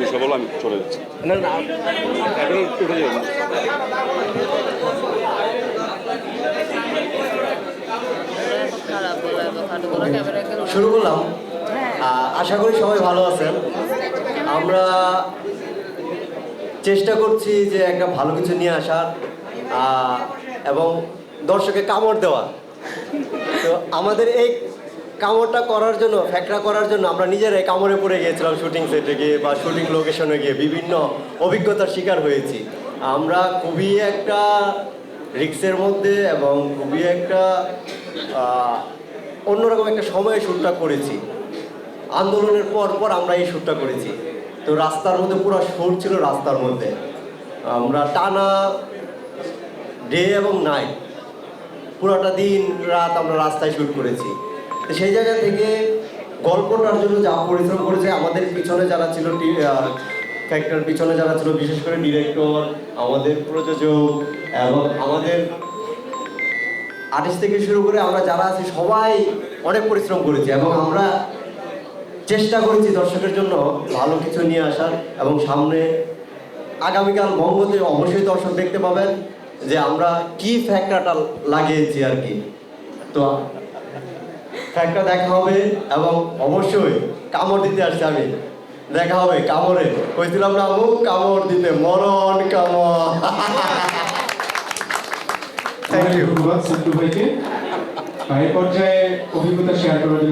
বিষয় বলো আমি চলে যাচ্ছি। না না এখন উঠে যাবেন। খারাপ বলে খাটো করে ক্যামেরা গেল শুরু করলাম আশা করি সবাই ভালো আছেন। আমরা চেষ্টা করছি যে একটা ভালো কিছু নিয়ে আসার এবং দর্শকে কামড় দেওয়া। তো আমাদের এই কামড়টা করার জন্য, ফ্যাকড়া করার জন্য আমরা নিজেরাই কামড়ে পড়ে গিয়েছিলাম শুটিং সেটে গিয়ে বা শুটিং লোকেশনে গিয়ে বিভিন্ন অভিজ্ঞতার শিকার হয়েছি। আমরা খুবই একটা রিক্সের মধ্যে এবং খুবই একটা অন্যরকম একটা সময়ে শ্যুটটা করেছি। আন্দোলনের পর পর আমরা এই শ্যুটটা করেছি। তো রাস্তার মধ্যে পুরো শ্যুট ছিল রাস্তার মধ্যে। আমরা টানা ডে এবং নাইট পুরোটা দিন রাত আমরা রাস্তায় শ্যুট করেছি। সেই জায়গা থেকে গল্পটার জন্য যা পরিশ্রম করেছে, আমাদের পিছনে যারা ছিল ফ্যাক্টর পিছনে যারা ছিল, বিশেষ করে ডিরেক্টর আমাদের প্রযোজক এবং আমাদের আর্টিস্ট থেকে শুরু করে আমরা যারা আছি, সবাই অনেক পরিশ্রম করেছি এবং আমরা চেষ্টা করেছি দর্শকের জন্য ভালো কিছু নিয়ে আসার এবং সামনে আগামীকাল বঙ্গতে অবশ্যই দর্শক দেখতে পাবেন যে আমরা কি ফ্যাক্টরটা লাগিয়েছি আর কি। তো ফ্যাক্টর দেখা হবে এবং অবশ্যই কামড় দিতে আসছি আমি। দেখা হবে কামড়ে। কইছিলাম না মুখ কামড় দিতে মরণ কামড়। থ্যাংক ইউ ধন্যবাদ ভাইকে। এই পর্যায়ে অভিজ্ঞতা শেয়ার করার